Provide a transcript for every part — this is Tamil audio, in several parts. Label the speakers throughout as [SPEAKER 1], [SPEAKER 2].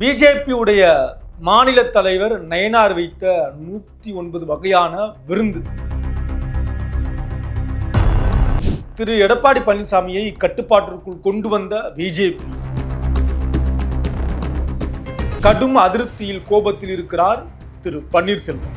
[SPEAKER 1] பிஜேபியுடைய மாநில தலைவர் நயனார் வைத்த நூற்றி ஒன்பது வகையான விருந்து. திரு எடப்பாடி பழனிசாமியை கட்டுப்பாட்டிற்குள் கொண்டு வந்த பிஜேபி. கடும் அதிருப்தியில் கோபத்தில் இருக்கிறார் திரு பன்னீர்செல்வம்.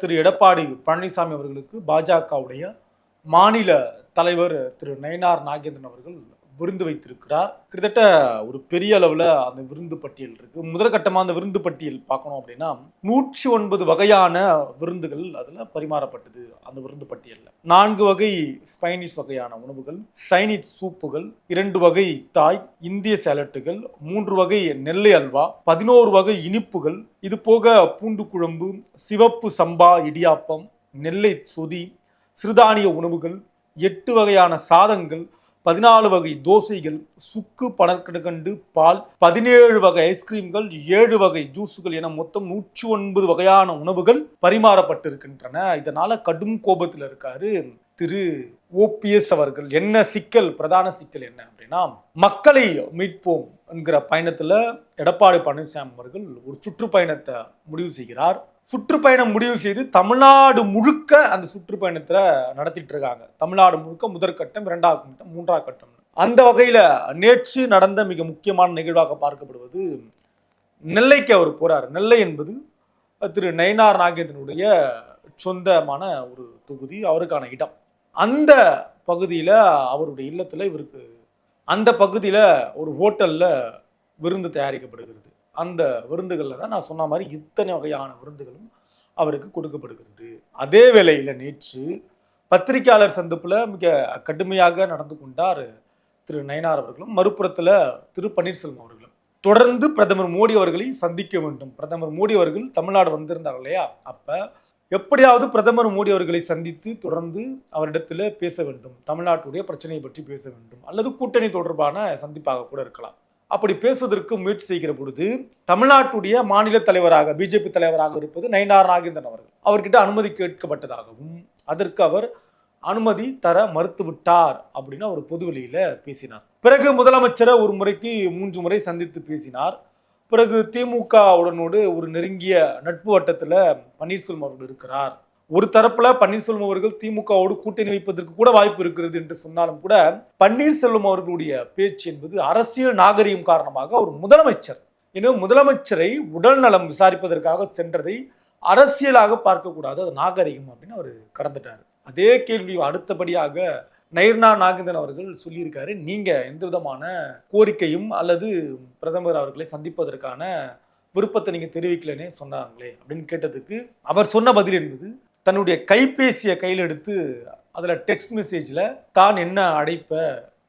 [SPEAKER 1] திரு எடப்பாடி பழனிசாமி அவர்களுக்கு பாஜகவுடைய மாநில தலைவர் திரு நயனார் நாகேந்திரன் அவர்கள் விருந்து வைத்திருக்கிறார். கிட்டத்தட்ட ஒரு பெரிய அளவில் அந்த விருந்து பட்டியல் இருக்கு. முதற்கட்டமாக அந்த விருந்து பட்டியல் பார்க்கணும் அப்படின்னா நூற்றி ஒன்பது வகையான விருந்துகள் அதில் பரிமாறப்பட்டது அந்த விருந்து பட்டியலில். நான்கு வகை ஸ்பைனிஷ் வகையான உணவுகள் சைனிஷ் சூப்புகள் இரண்டு வகை தாய் இந்திய சேலட்டுகள் மூன்று வகை நெல்லை அல்வா பதினோரு வகை இனிப்புகள் இது போக பூண்டு குழம்பு சிவப்பு சம்பா இடியாப்பம் நெல்லை சொதி சிறுதானிய உணவுகள் எட்டு வகையான சாதங்கள் பதினாலு வகை தோசைகள் சுக்கு பனற்கண்டு பால் பதினேழு வகை ஐஸ்கிரீம்கள் ஏழு வகை ஜூஸுகள் என மொத்தம் நூற்றி ஒன்பது வகையான உணவுகள் பரிமாறப்பட்டிருக்கின்றன. இதனால கடும் கோபத்தில் இருக்காரு திரு ஓபிஎஸ் அவர்கள். என்ன சிக்கல் பிரதான சிக்கல் என்ன அப்படின்னா மக்களை மீட்போம் என்கிற பயணத்துல எடப்பாடி பழனிசாமி அவர்கள் ஒரு சுற்றுப்பயணத்தை முடிவு செய்கிறார். சுற்றுப்பயணம் முடிவு செய்து தமிழ்நாடு முழுக்க அந்த சுற்றுப்பயணத்தில் நடத்திட்டு இருக்காங்க. தமிழ்நாடு முழுக்க முதற்கட்டம் இரண்டாவது கட்டம் மூன்றாவது கட்டம். அந்த வகையில் நேற்று நடந்த மிக முக்கியமான நிகழ்வாக பார்க்கப்படுவது நெல்லைக்கு அவர் போறார். நெல்லை என்பது திரு நயனார் நாகேந்திரனுடைய சொந்தமான ஒரு தொகுதி அவருக்கான இடம். அந்த பகுதியில் அவருடைய இல்லத்தில் இவருக்கு அந்த பகுதியில் ஒரு ஹோட்டலில் விருந்து தயாரிக்கப்படுகிறது. அந்த விருந்துகளில் தான் நான் சொன்ன மாதிரி இத்தனை வகையான விருந்துகளும் அவருக்கு கொடுக்கப்படுகிறது. அதே வேளையில் நேற்று பத்திரிகையாளர் சந்திப்பில் மிக கடுமையாக நடந்து கொண்டார் திரு நயனார் அவர்களும் மறுபுறத்தில் திரு பன்னீர்செல்வம் அவர்களும். தொடர்ந்து பிரதமர் மோடி அவர்களை சந்திக்க வேண்டும். பிரதமர் மோடி அவர்கள் தமிழ்நாடு வந்திருந்தார் இல்லையா? அப்போ எப்படியாவது பிரதமர் மோடி அவர்களை சந்தித்து தொடர்ந்து அவரிடத்தில் பேச வேண்டும். தமிழ்நாட்டுடைய பிரச்சனையை பற்றி பேச வேண்டும். அல்லது கூட்டணி தொடர்பான சந்திப்பாக கூட இருக்கலாம். அப்படி பேசுவதற்கு முயற்சி செய்கிற பொழுது தமிழ்நாட்டுடைய மாநில தலைவராக பிஜேபி தலைவராக இருப்பது நயனார் நாகேந்திரன் அவர்கள். அவர்கிட்ட அனுமதி கேட்கப்பட்டதாகவும் அதற்கு அவர் அனுமதி தர மறுத்துவிட்டார் அப்படின்னு அவர் பொதுவெளியில பேசினார். பிறகு முதலமைச்சரை ஒரு முறைக்கு மூன்று முறை சந்தித்து பேசினார். பிறகு திமுக உடனோடு ஒரு நெருங்கிய நட்பு வட்டத்தில் பன்னீர்செல்வம் அவர்கள் இருக்கிறார். ஒரு தரப்புல பன்னீர்செல்வம் அவர்கள் திமுகவோடு கூட்டணி வைப்பதற்கு கூட வாய்ப்பு இருக்கிறது என்று சொன்னாலும் கூட பன்னீர்செல்வம் அவர்களுடைய பேச்சு என்பது அரசியல் நாகரிகம் காரணமாக ஒரு முதலமைச்சர் எனவே முதலமைச்சரை உடல் நலம் விசாரிப்பதற்காக சென்றதை அரசியலாக பார்க்கக்கூடாது அது நாகரிகம் அப்படின்னு அவர் கடந்துட்டார். அதே கேள்வி அடுத்தபடியாக நயர்னா நாகேந்திரன் அவர்கள் சொல்லியிருக்காரு நீங்க எந்த விதமான கோரிக்கையும் அல்லது பிரதமர் அவர்களை சந்திப்பதற்கான விருப்பத்தை நீங்க தெரிவிக்கலன்னே சொன்னாங்களே அப்படின்னு கேட்டதுக்கு அவர் சொன்ன பதில் என்பது தன்னுடைய கைபேசியை கையில் எடுத்து அதில் டெக்ஸ்ட் மெசேஜில் தான் என்ன அழைப்பை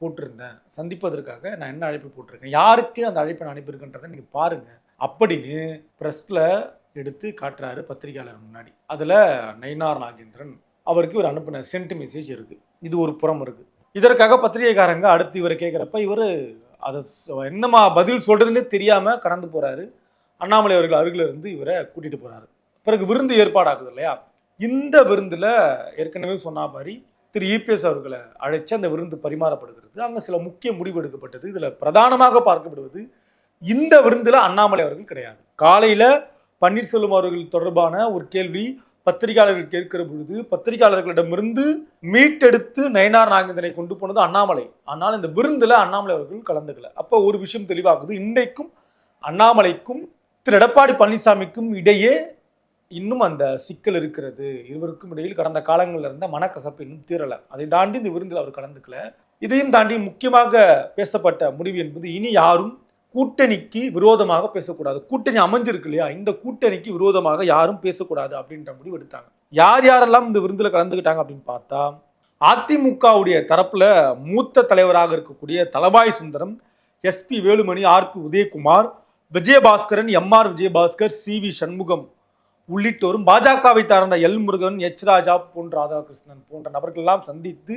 [SPEAKER 1] போட்டிருந்தேன்? சந்திப்பதற்காக நான் என்ன அழைப்பு போட்டிருக்கேன்? யாருக்கு அந்த அழைப்பை நான் அனுப்பியிருக்கேன்றதை நீங்கள் பாருங்கள் அப்படின்னு பிரஸ்ல எடுத்து காட்டுறாரு பத்திரிகையாளர் முன்னாடி. அதில் நயினார் நாகேந்திரன் அவருக்கு இவர் அனுப்பின சென்ட் மெசேஜ் இருக்குது இது ஒரு புறம் இருக்குது இதற்காக பத்திரிகைக்காரங்க அடுத்து இவரை கேட்குறப்ப இவர் அதை என்னமா பதில் சொல்கிறதுனே தெரியாமல் கடந்து போகிறாரு அண்ணாமலை அவர்கள் அருகில் இருந்து இவரை கூட்டிகிட்டு போகிறாரு பிறகு விருந்து ஏற்பாடாகுது இல்லையா? இந்த விருந்தில் ஏற்கனவே சொன்ன மாதிரி திரு இபிஎஸ் அவர்களை அழைச்சி அந்த விருந்து பரிமாறப்படுகிறது. அங்கே சில முக்கிய முடிவு எடுக்கப்பட்டது. இதில் பிரதானமாக பார்க்கப்படுவது இந்த விருந்தில் அண்ணாமலை அவர்கள் கிடையாது. காலையில் பன்னீர்செல்வம் அவர்கள் தொடர்பான ஒரு கேள்வி பத்திரிகையாளர்கள் கேட்கிற பொழுது பத்திரிகையாளர்களிடமிருந்து மீட்டெடுத்து நயனார் நாகேந்திரனை கொண்டு போனது அண்ணாமலை. ஆனால் இந்த விருந்தில் அண்ணாமலை அவர்கள் கலந்துக்கல. அப்போ ஒரு விஷயம் தெளிவாகுது. இன்றைக்கும் அண்ணாமலைக்கும் திரு எடப்பாடி பழனிசாமிக்கும் இடையே இன்னும் அந்த சிக்கல் இருக்கிறது. இருவருக்கும் இடையில் கடந்த காலங்களில் இருந்த மனக்கசப்பு இன்னும் தீரலை. அதை தாண்டி இந்த விருந்தில் அவர் கலந்துக்கல. இதையும் தாண்டி முக்கியமாக பேசப்பட்ட முடிவு என்பது இனி யாரும் கூட்டணிக்கு விரோதமாக பேசக்கூடாது. கூட்டணி அமைஞ்சிருக்கு இல்லையா? இந்த கூட்டணிக்கு விரோதமாக யாரும் பேசக்கூடாது அப்படின்ற முடிவு எடுத்தாங்க. யார் யாரெல்லாம் இந்த விருந்தில் கலந்துக்கிட்டாங்க அப்படின்னு பார்த்தா அதிமுகவுடைய தரப்புல மூத்த தலைவராக இருக்கக்கூடிய Thalavai Sundaram SP Velumani RB Udhayakumar Vijayabaskaran MR Vijayabaskar C V Shanmugam உள்ளிட்டோரும் பாஜகவை சார்ந்த எல் முருகன் எச் ராஜா போன்ற ராதாகிருஷ்ணன் போன்ற நபர்கள் எல்லாம் சந்தித்து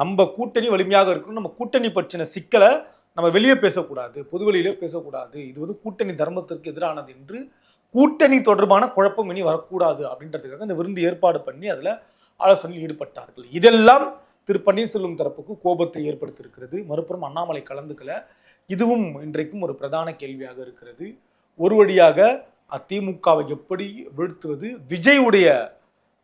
[SPEAKER 1] நம்ம கூட்டணி வலிமையாக இருக்கணும். நம்ம கூட்டணி பற்றின சிக்கலை நம்ம வெளியே பேசக்கூடாது பொதுவெளியிலே பேசக்கூடாது. இது வந்து கூட்டணி தர்மத்திற்கு எதிரானது என்று கூட்டணி தொடர்பான குழப்பம் இனி வரக்கூடாது அப்படின்றதுக்காக இந்த விருந்து ஏற்பாடு பண்ணி அதில் ஆலோசனையில் ஈடுபட்டார்கள். இதெல்லாம் திரு பன்னீர்செல்வம் தரப்புக்கு கோபத்தை ஏற்படுத்தியிருக்கிறது. மறுபுறம் அண்ணாமலை கலந்துக்கல. இதுவும் இன்றைக்கும் ஒரு பிரதான கேள்வியாக இருக்கிறது. ஒரு வழியாக அதிமுகவை எப்படி வீழ்த்துவது? விஜயுடைய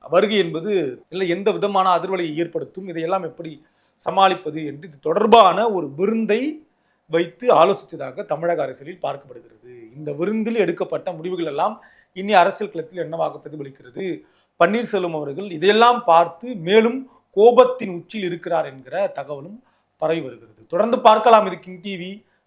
[SPEAKER 1] வருகை என்பது இல்லை எந்த விதமான அதிர்வலையை ஏற்படுத்தும்? இதையெல்லாம் எப்படி சமாளிப்பது என்று இது தொடர்பான ஒரு விருந்தை வைத்து ஆலோசித்ததாக தமிழக அரசியலில் பார்க்கப்படுகிறது. இந்த விருந்தில் எடுக்கப்பட்ட முடிவுகள் எல்லாம் இனி அரசியல் களத்தில் என்னவாக பிரதிபலிக்கிறது? பன்னீர்செல்வம் அவர்கள் இதையெல்லாம் பார்த்து மேலும் கோபத்தின் உச்சியில் இருக்கிறார் என்கிற தகவலும் பரவி வருகிறது. தொடர்ந்து பார்க்கலாம். இது கிங் டிவி.